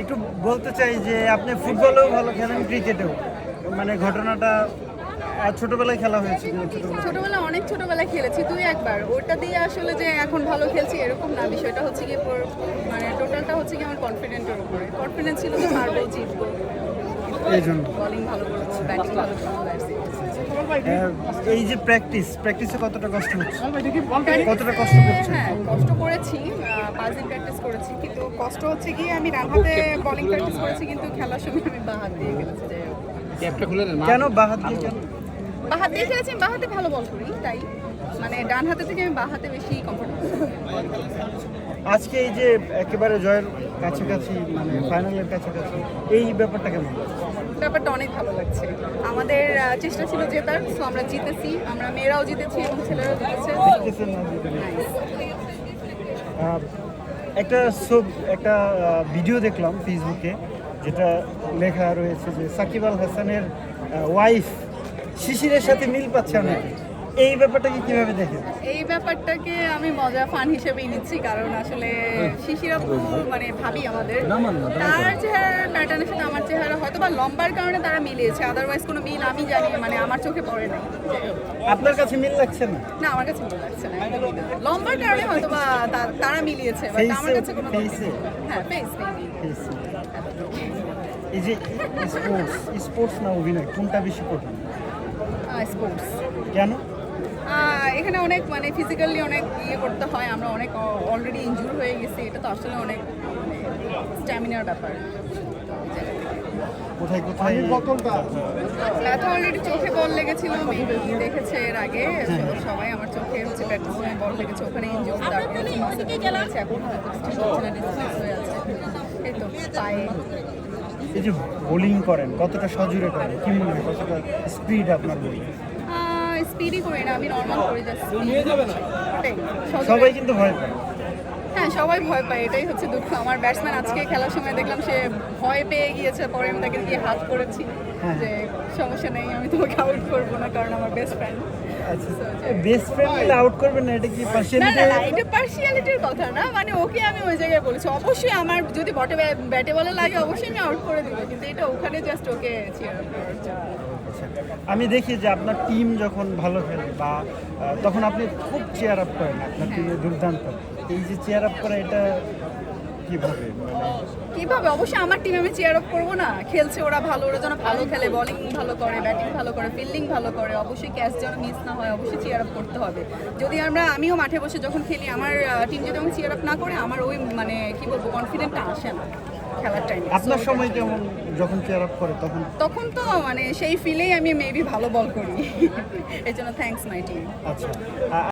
একটু বলতে চাই যে আপনি ফুটবলেও ভালো খেলেন ক্রিকেটেও। মানে ঘটনাটা ছোটবেলায় খেলা ছোটবেলায় ছোটবেলা অনেক ছোটবেলায় খেলেছি তুই একবার। ওটা দিয়ে আসলে যে এখন ভালো খেলছি এরকম না বিষয়টা হচ্ছে কি মানে টোটালটা হচ্ছে কি আমার কনফিডেন্টের উপরে। কনফিডেন্স ছিল যে পারব জিতবো। এই জন্য। বলিং ভালো করব ব্যাটিং ভালো করব এই যে প্র্যাকটিস প্র্যাকটিসে কতটা কষ্ট হচ্ছে? কতটা কষ্ট করছেন? হ্যাঁ কষ্ট করেছি পাঁচ দিন প্র্যাকটিস করেছি কিন্তু কষ্ট হচ্ছে কি আমি ডান হাতে বলিং প্র্যাকটিস করেছি কিন্তু খেলার সময় আমি বাঁ হাত দিয়ে খেলেছি যাই হোক। কেন বাহাত দিয়ে কেন? বা হাত দিয়ে খেলেছি বা হাতে ভালো বল করি তাই। মানে ডান হাতে থেকে আমি বা হাতে বেশি কমফোর্টেবল আজকে এই যে একেবারে জয়ের কাছাকাছি মানে ফাইনালের কাছাকাছি এই ব্যাপারটা কেমন? ব্যাপারটা অনেক ভালো লাগছে। আমাদের চেষ্টা ছিল জেতার সো আমরা জিতেছি। আমরা মেয়েরাও জিতেছি এবং ছেলেরাও জিতেছে। না একটা সব একটা ভিডিও দেখলাম ফেসবুকে যেটা লেখা রয়েছে যে সাকিব আল হাসানের ওয়াইফ শিশিরের সাথে মিল পাচ্ছে অনেকে। এই ব্যাপারটাকে কীভাবে দেখেন? এই ব্যাপারটাকে আমি মজা ফান হিসেবেই নিচ্ছি কারণ আসলে শিশির আপু মানে ভাবি আমাদের। তার চেহারার প্যাটার্নের সাথে আমার চেহারা হয়তো বা লম্বার কারণে তারা মিলিয়েছে আদারওয়াইজ কোনো মিল আমি জানি মানে আমার চোখে পড়ে নাই। আপনার কাছে মিল লাগছে না? না আমার কাছে ভালো লাগছে না লম্বার কারণে হয়তো বা তারা মিলিয়েছে বাট আমার কাছে কোনো? হ্যাঁ ফেস এই যে স্পোর্টস স্পোর্টস না অভিনয় কোনটা বেশি কঠিন? স্পোর্টস কেন? এখানে অনেক মানে ফিজিক্যালি অনেক ইয়ে করতে হয় আমরা অনেক অলরেডি ইনজুর হয়ে গেছি এটা তো আসলে অনেক স্ট্যামিনার ব্যাপার। কোথায় কোথায়? ব্যথা অলরেডি চোখে বল লেগেছিল মেবি দেখেছে এর আগে সবাই আমার চোখে হচ্ছে প্র্যাকটিস বল লেগেছে ওখানে ইনজুর তারপরে এখন হয়ে আছে। এই তো পায়ে। এই যে বোলিং করেন কতটা সজোরে করেন? কি মনে হয় কতটা স্পিড আপনার বোলিং স্পিডই করি না আমি নর্মাল করি জাস্ট সবাই কিন্তু ভয় পায়। হ্যাঁ সবাই ভয় পায় এটাই হচ্ছে দুঃখ। আমার ব্যাটসম্যান আজকে খেলার সময় দেখলাম সে ভয় পেয়ে গিয়েছে পরে আমি তাকে গিয়ে হাত করেছি হ্যাঁ। যে সমস্যা নেই আমি তোমাকে আউট করব না কারণ আমার বেস্ট ফ্রেন্ড আচ্ছা বেস্ট ফ্রেন্ড মিলে আউট করবেন না? এটা কি পার্সিয়ালিটি না না এটা পার্সিয়ালিটির কথা না মানে ওকে আমি ওই জায়গায় বলেছি। অবশ্যই আমার যদি বটে ব্যাটে বলে লাগে অবশ্যই আমি আউট করে দিব কিন্তু এটা ওখানে জাস্ট ওকে চেয়ার আপ করার জন্য। আমি দেখি যে আপনার টিম যখন ভালো খেলে বা তখন আপনি খুব চেয়ার আপ করেন আপনার টিমে দুর্দান্ত। এই যে চেয়ার আপ করা এটা কীভাবে? কীভাবে? অবশ্যই আমার টিমে আমি চেয়ার আপ করব না। খেলছে ওরা ভালো ওরা যেন ভালো খেলে। বলিং ভালো করে ব্যাটিং ভালো করে ফিল্ডিং ভালো করে। অবশ্যই ক্যাচ যেন মিস না হয় অবশ্যই চেয়ার আপ করতে হবে। যদি আমরা আমিও মাঠে বসে যখন খেলি আমার টিম যদি আমি চেয়ার আপ না করে আমার ওই মানে কি বলব কনফিডেন্টটা আসে না খেলার টাইমে আপনার সময় কেমন যখন চেয়ার আপ করে তখন? তখন তো মানে সেই ফিলেই আমি মেবি ভালো বল করি। এই জন্য থ্যাঙ্কস মাই টিম আচ্ছা।